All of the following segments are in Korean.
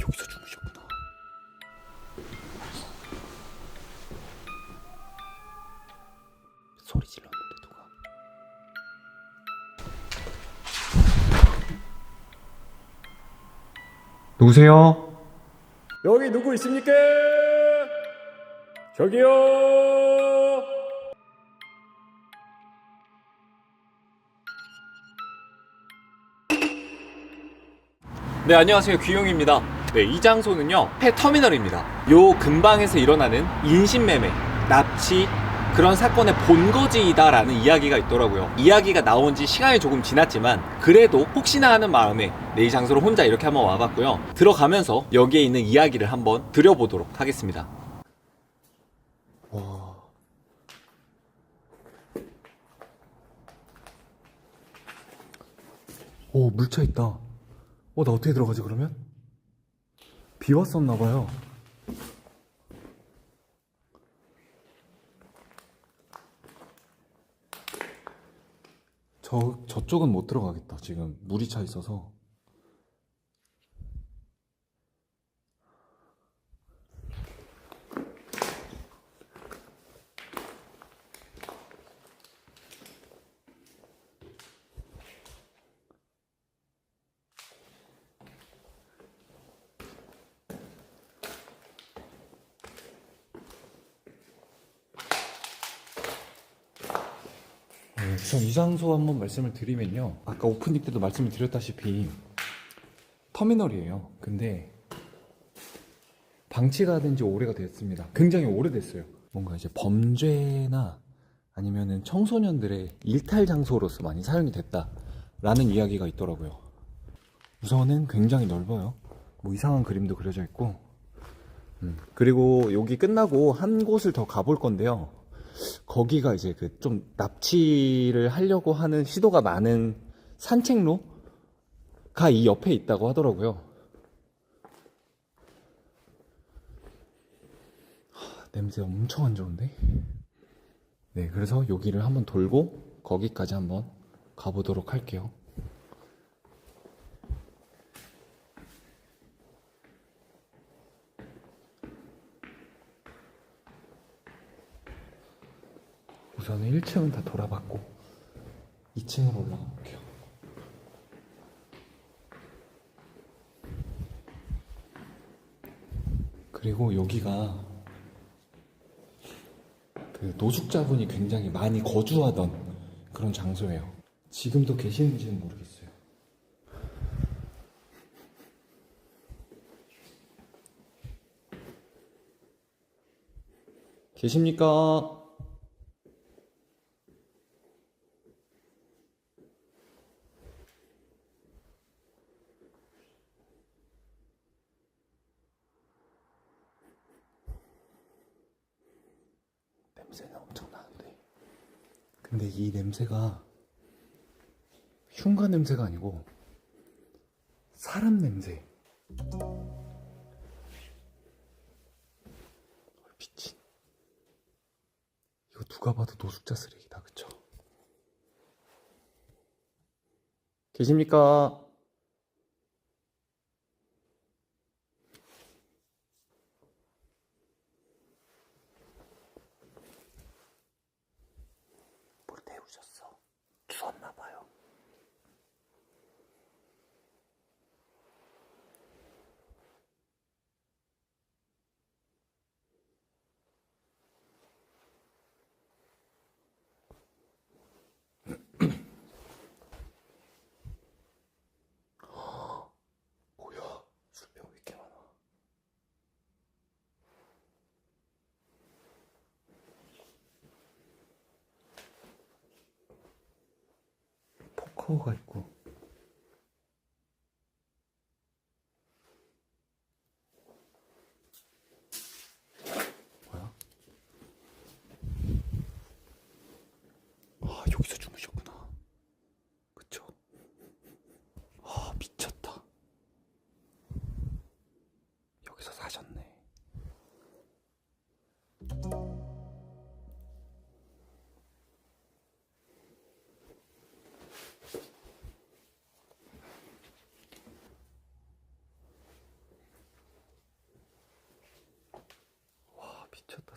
여기서 주무셨구나. 소리 질렀는데 누가? 누구세요? 여기 누구 있습니까? 저기요. 네, 안녕하세요. 귀용입니다. 네, 이 장소는요, 폐 터미널입니다. 요 근방에서 일어나는 인신매매, 납치, 그런 사건의 본거지이다라는 이야기가 있더라고요. 이야기가 나온 지 시간이 조금 지났지만, 그래도 혹시나 하는 마음에 네, 이 장소를 혼자 이렇게 한번 와봤고요. 들어가면서 여기에 있는 이야기를 한번 드려보도록 하겠습니다. 와. 오, 물차 있다. 어, 나 어떻게 들어가지, 그러면? 비 왔었나 봐요. 저, 저쪽은 못 들어가겠다, 지금. 물이 차 있어서. 네, 우선 이 장소 한번 말씀을 드리면요. 아까 오프닝 때도 말씀을 드렸다시피 터미널이에요. 근데 방치가 된 지 오래가 됐습니다. 굉장히 오래됐어요. 뭔가 이제 범죄나 아니면은 청소년들의 일탈 장소로서 많이 사용이 됐다라는 이야기가 있더라고요. 우선은 굉장히 넓어요. 뭐 이상한 그림도 그려져 있고. 음, 그리고 여기 끝나고 한 곳을 더 가볼 건데요. 거기가 이제 그 좀 납치를 하려고 하는 시도가 많은 산책로가 이 옆에 있다고 하더라고요. 하, 냄새 엄청 안 좋은데? 네, 그래서 여기를 한번 돌고 거기까지 한번 가보도록 할게요. 우선은 1층은 다 돌아봤고 2층으로 올라가 볼게요. 그리고 여기가 그 노숙자분이 굉장히 많이 거주하던 그런 장소예요. 지금도 계시는지는 모르겠어요. 계십니까? 냄새는 엄청 나는데. 근데 이 냄새가 흉가 냄새가 아니고 사람 냄새. 헐, 미친. 이거 누가 봐도 노숙자 쓰레기다, 그쵸? 계십니까? 뭘 태우셨어? 추웠나 봐요. 뭐야? 술병 왜 이렇게 많아? 포커가 있고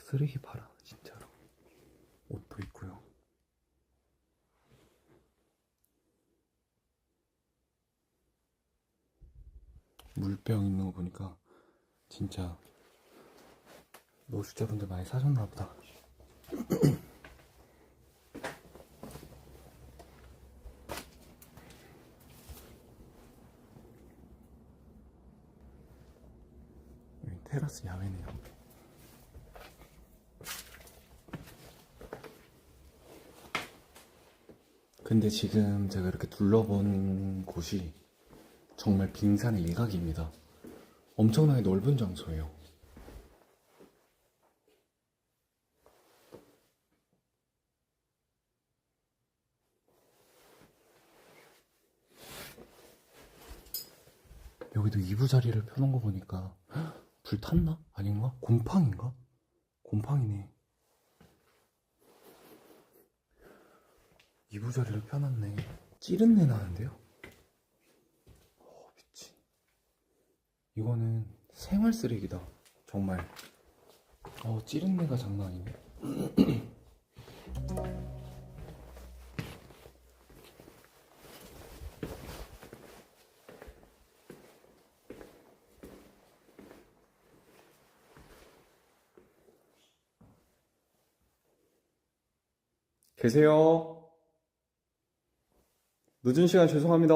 쓰레기 봐라 진짜로. 옷도 있고요. 물병 있는 거 보니까 진짜 노숙자분들 많이 사셨나 보다. 테라스 야외네요 근데 지금 제가 이렇게 둘러본 곳이 정말 빙산의 일각입니다. 엄청나게 넓은 장소예요. 여기도 이부자리를 펴놓은 거 보니까 헉, 불 탔나? 아닌가? 곰팡인가? 곰팡이네. 이부자리를 펴놨네. 찌른 내 나는데요? 어, 미친. 이거는 생활 쓰레기다. 정말. 어, 찌른 내가 장난 아니네. 계세요? 늦은 시간 죄송합니다.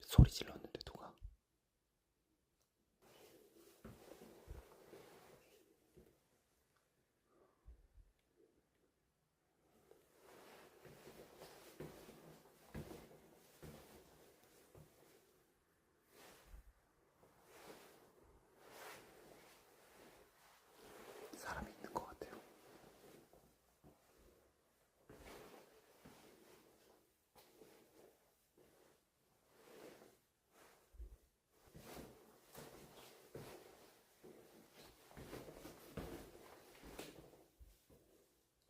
소리 질렀는데 누가? 사람이 있는 것 같아요.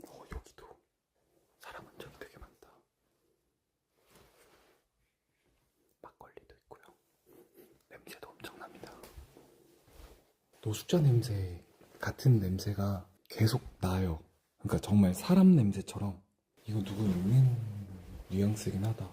어, 여기도 사람 흔적이 되게 많다. 막걸리도 있고요. 냄새도 엄청납니다. 노숙자 냄새 같은 냄새가 계속 나요. 그러니까 정말 사람 냄새처럼 이거 누구 있는 뉘앙스긴 하다.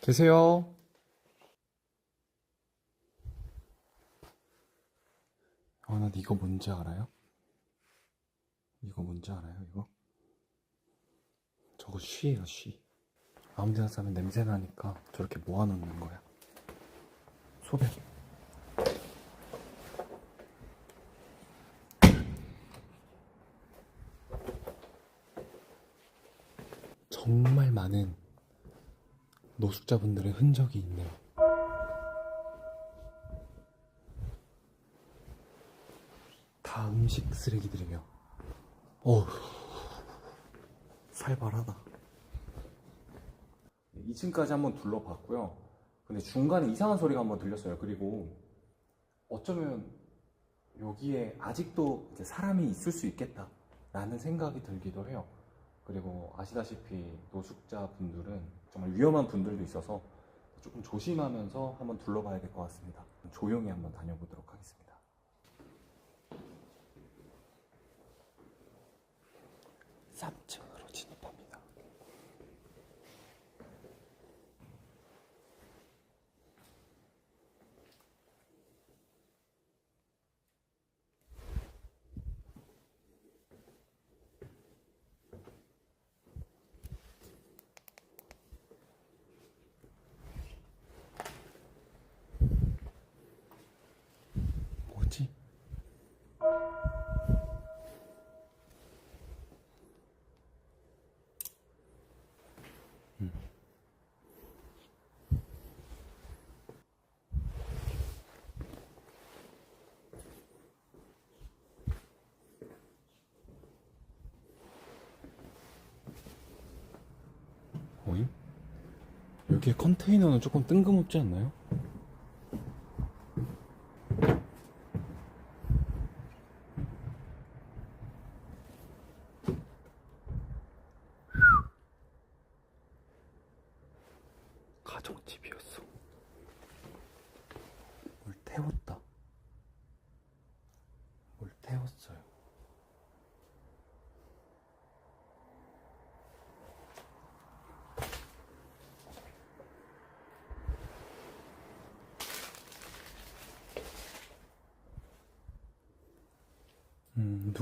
계세요? 아, 나 이거 뭔지 알아요? 이거 뭔지 알아요, 이거? 저거 쉬예요, 쉬. 아무 데나 싸면 냄새 나니까 저렇게 모아놓는 거야. 소변. 정말 많은 노숙자분들의 흔적이 있네요. 다 음식 쓰레기들이며. 어우 살벌하다. 2층까지 한번 둘러봤고요. 근데 중간에 이상한 소리가 한번 들렸어요. 그리고 어쩌면 여기에 아직도 사람이 있을 수 있겠다 라는 생각이 들기도 해요. 그리고 아시다시피 노숙자 분들은 정말 위험한 분들도 있어서 조금 조심하면서 한번 둘러봐야 될 것 같습니다. 조용히 한번 다녀보도록 하겠습니다 3층으로 진입합니다. 뭐지? 이렇게 컨테이너는 조금 뜬금없지 않나요? 가정집이었어. 뭘 태웠다. 뭘 태웠어요.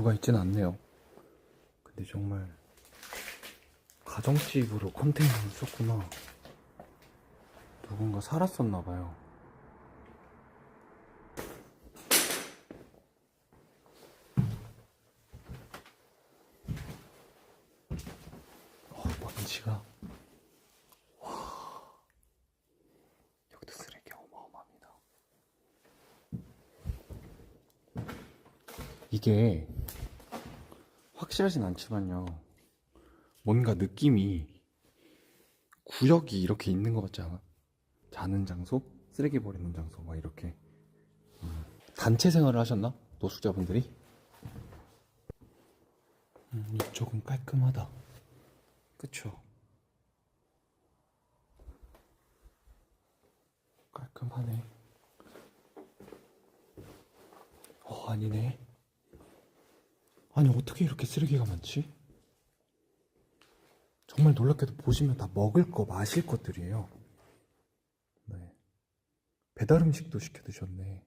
음, 누가 있진 않네요. 근데 정말 가정집으로 컨테이너를 썼구나. 누군가 살았었나 봐요. 어, 먼지가 와 여기도 쓰레기 어마어마합니다. 이게 확실하진 않지만요. 뭔가 느낌이 구역이 이렇게 있는 것 같지 않아? 자는 장소, 쓰레기 버리는 장소, 막 이렇게. 음, 단체 생활을 하셨나? 노숙자분들이? 음, 이쪽은 깔끔하다. 그쵸? 깔끔하네. 어, 아니네. 아니, 어떻게 이렇게 쓰레기가 많지? 정말 놀랍게도 보시면 다 먹을 거, 마실 것들이에요. 네. 배달 음식도 시켜 드셨네.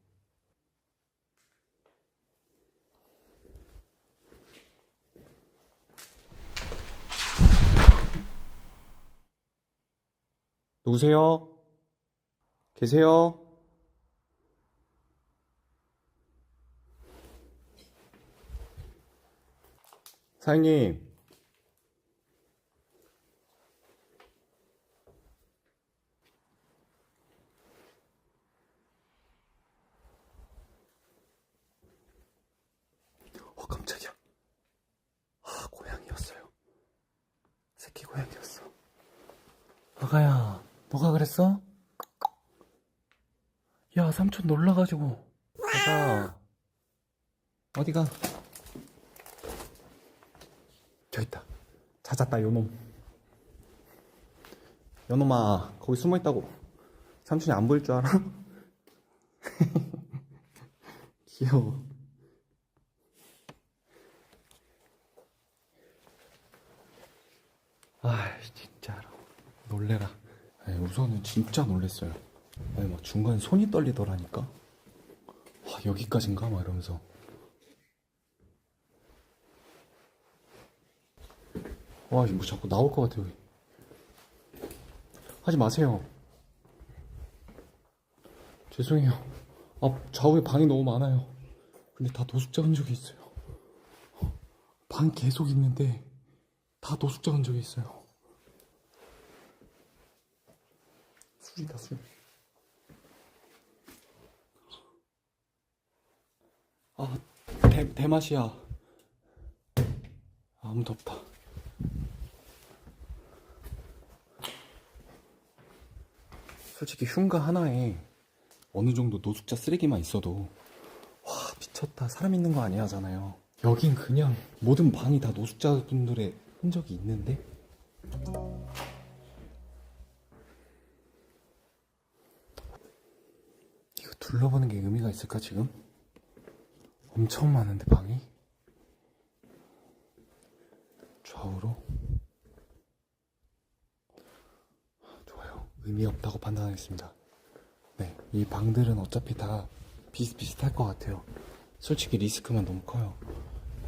누구세요? 계세요? 사장님. 어, 깜짝이야. 아, 고양이였어요. 새끼 고양이였어. 아가야, 너가 그랬어? 야, 삼촌 놀라가지고. 아가, 어디가? 저 있다. 찾았다, 요놈. 요놈아, 거기 숨어 있다고. 삼촌이 안 보일 줄 알아? 귀여워. 아 진짜로 놀래라 아니, 우선은 진짜 놀랬어요 아니 막 중간에 손이 떨리더라니까 와 여기까지인가 막 이러면서 와 이거 뭐 자꾸 나올 것 같아 여기 하지 마세요 죄송해요 아 좌우에 방이 너무 많아요 근데 다 노숙자 흔적이 있어요 방 계속 있는데 다 노숙자 흔적이 있어요. 술이다 술. 아 대, 대맛이야. 아무도 없다. 솔직히 흉가 하나에 어느 정도 노숙자 쓰레기만 있어도 와 미쳤다 사람 있는 거 아니야 하잖아요. 여긴 그냥 모든 방이 다 노숙자분들의 흔적이 있는데 이거 둘러보는 게 의미가 있을까 지금? 엄청 많은데 방이 좌우로 좋아요 의미 없다고 판단하겠습니다 네, 이 방들은 어차피 다 비슷비슷할 것 같아요 솔직히 리스크만 너무 커요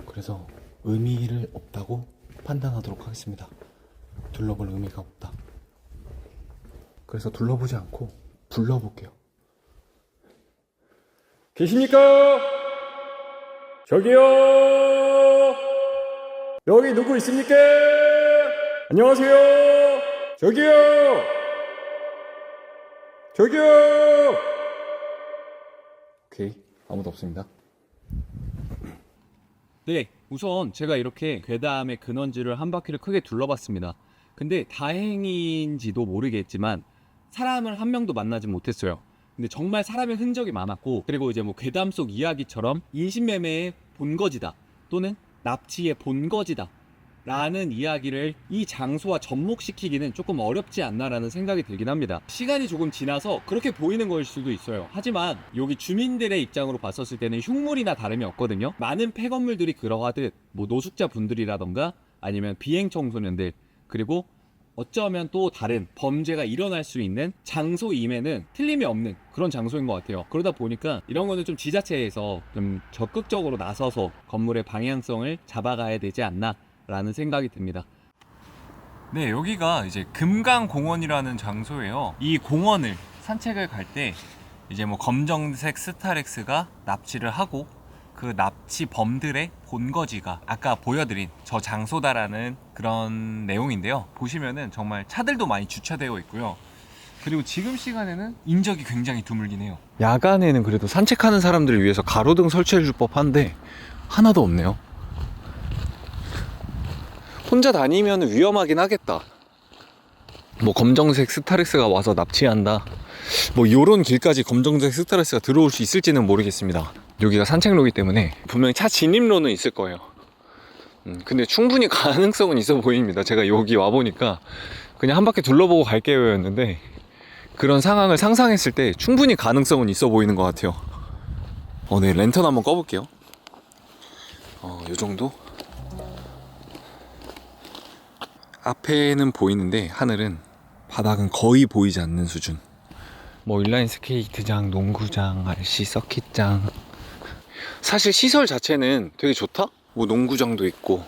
그래서 의미를 없다고 판단하도록 하겠습니다. 둘러볼 의미가 없다. 그래서 둘러보지 않고 불러볼게요. 계십니까? 저기요! 여기 누구 있습니까? 안녕하세요! 저기요! 저기요! 오케이. 아무도 없습니다. 네, 우선 제가 이렇게 괴담의 근원지를 한 바퀴를 크게 둘러봤습니다. 근데 다행인지도 모르겠지만 사람을 한 명도 만나지 못했어요. 근데 정말 사람의 흔적이 많았고 그리고 이제 뭐 괴담 속 이야기처럼 인신매매의 본거지다 또는 납치의 본거지다 라는 이야기를 이 장소와 접목시키기는 조금 어렵지 않나라는 생각이 들긴 합니다. 시간이 조금 지나서 그렇게 보이는 걸 수도 있어요. 하지만 여기 주민들의 입장으로 봤었을 때는 흉물이나 다름이 없거든요. 많은 폐건물들이 그러하듯 뭐 노숙자 분들이라던가 아니면 비행 청소년들 그리고 어쩌면 또 다른 범죄가 일어날 수 있는 장소임에는 틀림이 없는 그런 장소인 것 같아요. 그러다 보니까 이런 거는 좀 지자체에서 좀 적극적으로 나서서 건물의 방향성을 잡아가야 되지 않나 라는 생각이 듭니다. 네, 여기가 이제 금강공원이라는 장소예요. 이 공원을 산책을 갈 때 이제 뭐 검정색 스타렉스가 납치를 하고 그 납치 범들의 본거지가 아까 보여드린 저 장소다라는 그런 내용인데요. 보시면은 정말 차들도 많이 주차되어 있고요. 그리고 지금 시간에는 인적이 굉장히 드물긴 해요. 야간에는 그래도 산책하는 사람들을 위해서 가로등 설치해 줄 법한데 하나도 없네요. 혼자 다니면 위험하긴 하겠다. 뭐 검정색 스타렉스가 와서 납치한다. 뭐 요런 길까지 검정색 스타렉스가 들어올 수 있을지는 모르겠습니다. 여기가 산책로이기 때문에 분명히 차 진입로는 있을 거예요. 음, 근데 충분히 가능성은 있어 보입니다. 제가 여기 와 보니까 그냥 한 바퀴 둘러보고 갈게요였는데 그런 상황을 상상했을 때 충분히 가능성은 있어 보이는 것 같아요. 어, 네, 랜턴 한번 꺼볼게요. 어, 요 정도? 앞에는 보이는데 하늘은 바닥은 거의 보이지 않는 수준. 뭐 인라인 스케이트장, 농구장, RC 서킷장. 사실 시설 자체는 되게 좋다. 뭐 농구장도 있고,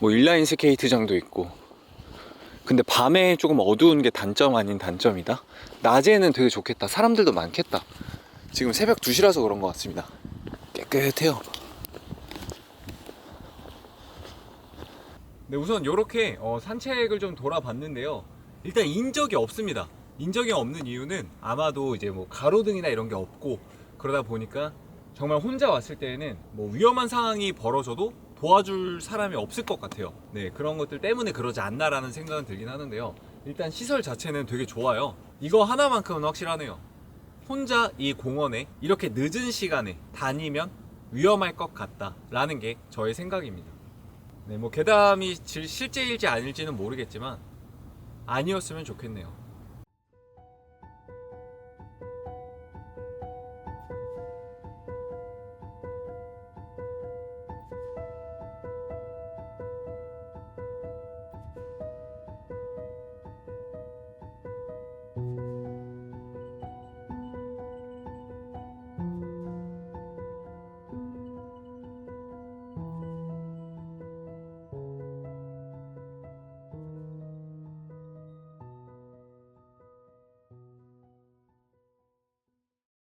뭐 인라인 스케이트장도 있고. 근데 밤에 조금 어두운 게 단점 아닌 단점이다. 낮에는 되게 좋겠다. 사람들도 많겠다. 지금 새벽 2시라서 그런 것 같습니다. 깨끗해요. 네, 우선 이렇게 산책을 좀 돌아봤는데요. 일단 인적이 없습니다. 인적이 없는 이유는 아마도 이제 뭐 가로등이나 이런 게 없고 그러다 보니까 정말 혼자 왔을 때에는 뭐 위험한 상황이 벌어져도 도와줄 사람이 없을 것 같아요. 네, 그런 것들 때문에 그러지 않나라는 생각은 들긴 하는데요. 일단 시설 자체는 되게 좋아요. 이거 하나만큼은 확실하네요. 혼자 이 공원에 이렇게 늦은 시간에 다니면 위험할 것 같다라는 게 저의 생각입니다. 네, 뭐 괴담이 질- 실제일지 아닐지는 모르겠지만 아니었으면 좋겠네요.